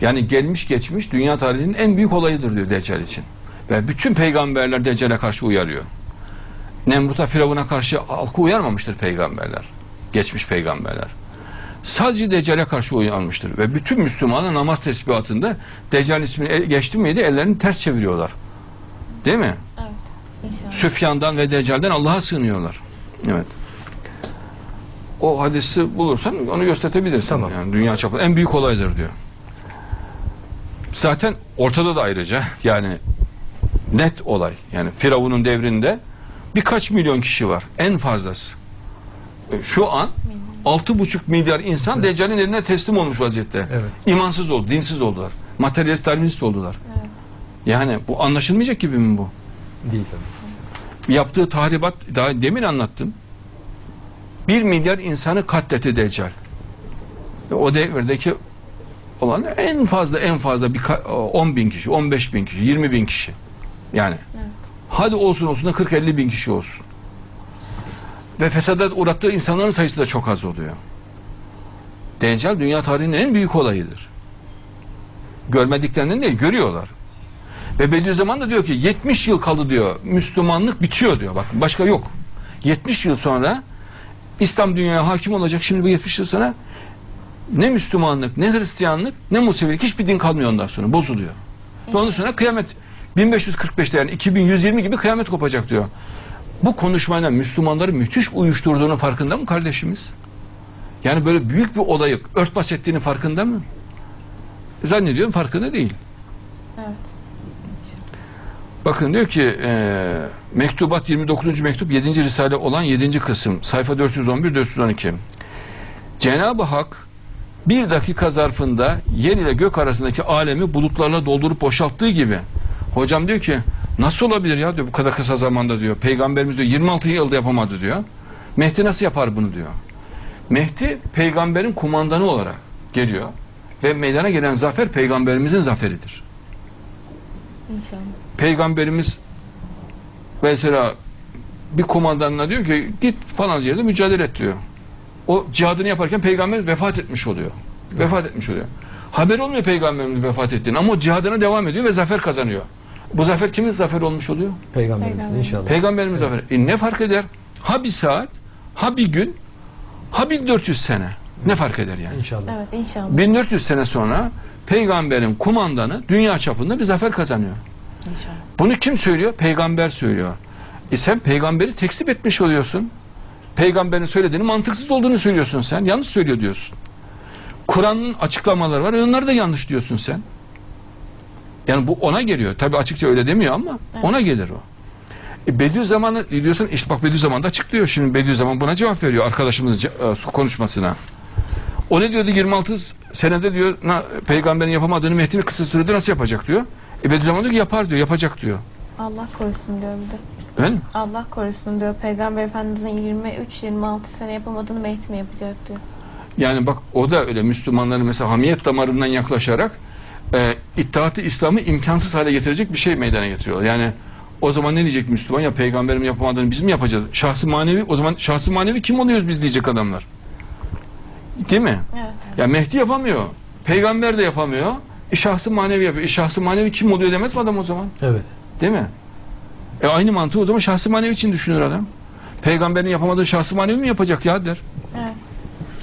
Yani gelmiş geçmiş dünya tarihinin en büyük olayıdır diyor Deccal için. Ve bütün peygamberler Deccal'e karşı uyarıyor. Nemrut'a, Firavun'a karşı halkı uyarmamıştır peygamberler. Geçmiş peygamberler. Sadece Deccal'e karşı uyarmıştır. Ve bütün Müslümanlar namaz tesbihatında Deccal ismini geçti miydi ellerini ters çeviriyorlar. Değil mi? Evet. İnşallah. Süfyan'dan ve Deccal'den Allah'a sığınıyorlar. Evet. O hadisi bulursan onu gösterebilirsin. Tamam. Yani dünya çapında en büyük olaydır diyor. Zaten ortada da ayrıca yani net olay. Yani Firavun'un devrinde birkaç milyon kişi var. En fazlası. E, Şu an altı buçuk milyar insan Deccal'in eline teslim olmuş vaziyette. Evet. İmansız oldu, dinsiz oldular. Materyalist, darwinist oldular. Evet. Yani bu anlaşılmayacak gibi mi bu? Değil tabii. yaptığı tahribat daha demin anlattım. Bir milyar insanı katletti Deccal. Ve O devirdeki olan en fazla en fazla bir 10 bin kişi, 15 bin kişi, 20 bin kişi. Yani Evet. hadi olsun olsun da 40-50 bin kişi olsun. Ve fesada uğrattığı insanların sayısı da çok az oluyor. Deccal dünya tarihinin en büyük olayıdır. Görmediklerinden değil, görüyorlar. Ve Bediüzzaman da diyor ki 70 yıl kaldı diyor. Müslümanlık bitiyor diyor. Bak başka yok. 70 yıl sonra İslam dünyaya hakim olacak. Şimdi bu 70 yıl sonra ne Müslümanlık, ne Hristiyanlık, ne Musevilik hiçbir din kalmıyor ondan sonra. Bozuluyor. Ve ondan sonra kıyamet 1545'te yani 2120 gibi kıyamet kopacak diyor. Bu konuşmayla Müslümanları müthiş uyuşturduğunu farkında mı kardeşimiz? Yani böyle büyük bir olayı örtbas ettiğini farkında mı? Zannediyorum farkında değil. Evet. Bakın diyor ki e, mektubat 29. mektup 7. risale olan 7. kısım sayfa 411-412 Cenab-ı Hak bir dakika zarfında yer ile gök arasındaki alemi bulutlarla doldurup boşalttığı gibi hocam diyor ki nasıl olabilir ya? diyor bu kadar kısa zamanda diyor. Peygamberimiz diyor 26 yılda yapamadı diyor. Mehdi nasıl yapar bunu diyor. Mehdi peygamberin kumandanı olarak geliyor ve meydana gelen zafer peygamberimizin zaferidir. İnşallah. peygamberimiz mesela bir kumandanına diyor ki git falan yerde mücadele et diyor. O cihadını yaparken peygamberimiz vefat etmiş oluyor. Vefat etmiş oluyor. Haber olmuyor peygamberimiz vefat ettiğini ama o cihadına devam ediyor ve zafer kazanıyor. Bu zafer kimin zaferi olmuş oluyor? Peygamberimiz Peygamberimiz. inşallah. Peygamberimiz zaferi. E ne fark eder? Ha bir saat, ha bir gün, ha 1400 sene. Ne fark eder yani? İnşallah. Evet inşallah. 1400 sene sonra peygamberin kumandanı dünya çapında bir zafer kazanıyor. İnşallah. Bunu kim söylüyor? Peygamber söylüyor. E sen peygamberi tekzip etmiş oluyorsun. Peygamberin söylediğini mantıksız olduğunu söylüyorsun sen. Yanlış söylüyor diyorsun. Kur'an'ın açıklamaları var. Onları da yanlış diyorsun sen. Yani bu ona geliyor. Tabi açıkça öyle demiyor ama Evet. ona gelir o. E Bediüzzaman'ı diyorsun işte bak Bediüzzaman da açıklıyor. Şimdi Bediüzzaman buna cevap veriyor arkadaşımız ce- e, konuşmasına. O ne diyordu 26 senede diyor peygamberin yapamadığını Mehdi'nin kısa sürede nasıl yapacak diyor. E Bediüzzaman diyor yapar diyor yapacak diyor. Allah korusun diyor bir de. Efendim? Allah korusun diyor. Peygamber Efendimizin 23-26 sene yapamadığını Mehdi mi yapacak diyor. Yani bak o da öyle Müslümanların mesela hamiyet damarından yaklaşarak e, İttihat-ı İslam'ı imkansız hale getirecek bir şey meydana getiriyorlar. Yani o zaman ne diyecek Müslüman? Ya peygamberim yapamadığını biz mi yapacağız? Şahsı manevi o zaman şahsı manevi kim oluyoruz biz diyecek adamlar. Değil mi? Evet. Ya Mehdi yapamıyor. Peygamber de yapamıyor. E, şahsı manevi yapıyor. E, şahsı manevi kim oluyor demez mi adam o zaman? Evet. Değil mi? E aynı mantığı o zaman şahsı manevi için düşünür adam. Peygamberin yapamadığı şahsı manevi mi yapacak ya der. Evet.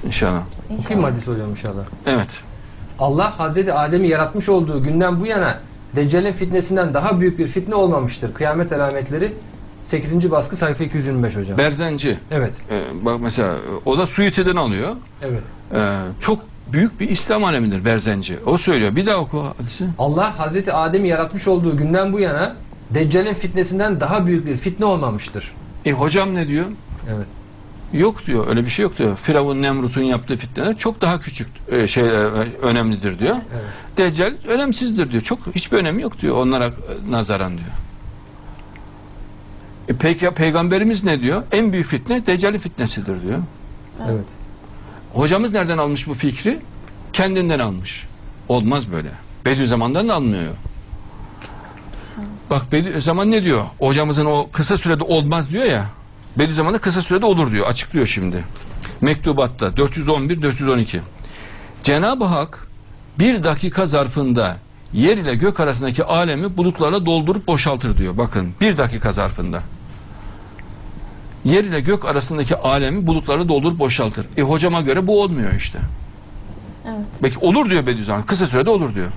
İnşallah. Okuyayım İnşallah. hadis hocam inşallah. Evet. Allah Hazreti Adem'i yaratmış olduğu günden bu yana Deccal'in fitnesinden daha büyük bir fitne olmamıştır. Kıyamet alametleri 8. baskı sayfa 225 hocam. Berzenci. Evet. Ee, bak mesela o da Suyuti'den alıyor. Evet. Ee, çok büyük bir İslam alemidir Berzenci. O söylüyor. Bir daha oku hadisi. Allah Hazreti Adem'i yaratmış olduğu günden bu yana Deccal'in fitnesinden daha büyük bir fitne olmamıştır. E hocam ne diyor? Evet. Yok diyor. Öyle bir şey yok diyor. Firavun Nemrut'un yaptığı fitneler çok daha küçük e, şey e, önemlidir diyor. Evet. Deccal önemsizdir diyor. Çok hiçbir önemi yok diyor onlara e, nazaran diyor. E peki ya peygamberimiz ne diyor? En büyük fitne Deccal'in fitnesidir diyor. Evet. Hocamız nereden almış bu fikri? Kendinden almış. Olmaz böyle. Bediüzzaman'dan da almıyor. Bak Bediüzzaman ne diyor? Hocamızın o kısa sürede olmaz diyor ya. Bediüzzaman da kısa sürede olur diyor. Açıklıyor şimdi. Mektubatta 411 412. Cenab-ı Hak bir dakika zarfında yer ile gök arasındaki alemi bulutlarla doldurup boşaltır diyor. Bakın bir dakika zarfında. Yer ile gök arasındaki alemi bulutlarla doldurup boşaltır. E hocama göre bu olmuyor işte. Evet. Belki olur diyor Bediüzzaman. Kısa sürede olur diyor.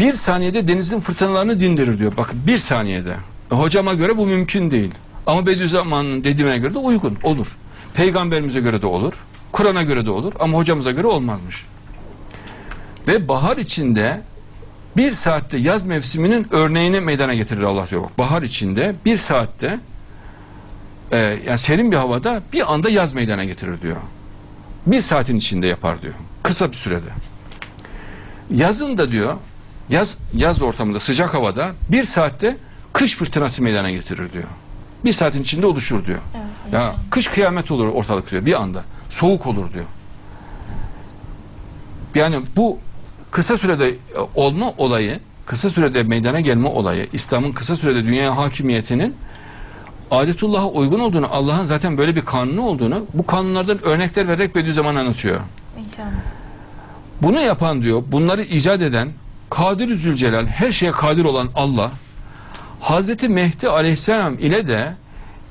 Bir saniyede denizin fırtınalarını dindirir diyor. Bakın bir saniyede. E, hocama göre bu mümkün değil. Ama Bediüzzaman'ın dediğine göre de uygun. Olur. Peygamberimize göre de olur. Kur'an'a göre de olur. Ama hocamıza göre olmazmış. Ve bahar içinde bir saatte yaz mevsiminin örneğini meydana getirir Allah diyor. Bak, bahar içinde bir saatte e, yani serin bir havada bir anda yaz meydana getirir diyor. Bir saatin içinde yapar diyor. Kısa bir sürede. Yazın da diyor yaz yaz ortamında sıcak havada bir saatte kış fırtınası meydana getirir diyor. Bir saatin içinde oluşur diyor. Evet. Ya kış kıyamet olur ortalık diyor bir anda. Soğuk olur diyor. Yani bu kısa sürede e, olma olayı, kısa sürede meydana gelme olayı, İslam'ın kısa sürede dünyaya hakimiyetinin adetullah'a uygun olduğunu, Allah'ın zaten böyle bir kanunu olduğunu bu kanunlardan örnekler vererek Bediüzzaman anlatıyor. İnşallah. Bunu yapan diyor, bunları icat eden Kadir Zülcelal, her şeye kadir olan Allah, Hazreti Mehdi Aleyhisselam ile de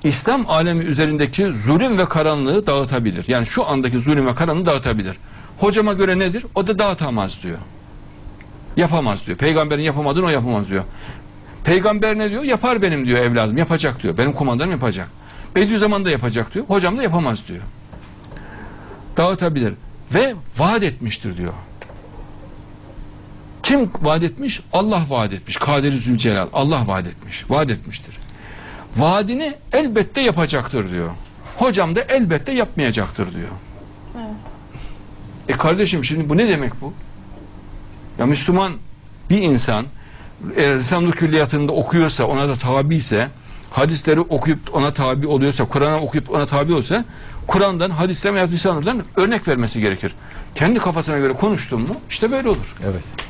İslam alemi üzerindeki zulüm ve karanlığı dağıtabilir. Yani şu andaki zulüm ve karanlığı dağıtabilir. Hocama göre nedir? O da dağıtamaz diyor. Yapamaz diyor. Peygamberin yapamadığını o yapamaz diyor. Peygamber ne diyor? Yapar benim diyor evladım. Yapacak diyor. Benim komandanım yapacak. Bediüzzaman da yapacak diyor. Hocam da yapamaz diyor. Dağıtabilir. Ve vaat etmiştir diyor. Kim vaat etmiş? Allah vaat etmiş. Kadir Zülcelal. Allah vaat etmiş. Vaat etmiştir. Vaadini elbette yapacaktır diyor. Hocam da elbette yapmayacaktır diyor. Evet. E kardeşim şimdi bu ne demek bu? Ya Müslüman bir insan eğer Risale-i Külliyatında okuyorsa ona da tabi ise hadisleri okuyup ona tabi oluyorsa Kur'an'ı okuyup ona tabi olsa Kur'an'dan hadisten veya Risale-i Nur'dan örnek vermesi gerekir. Kendi kafasına göre konuştun mu işte böyle olur. Evet.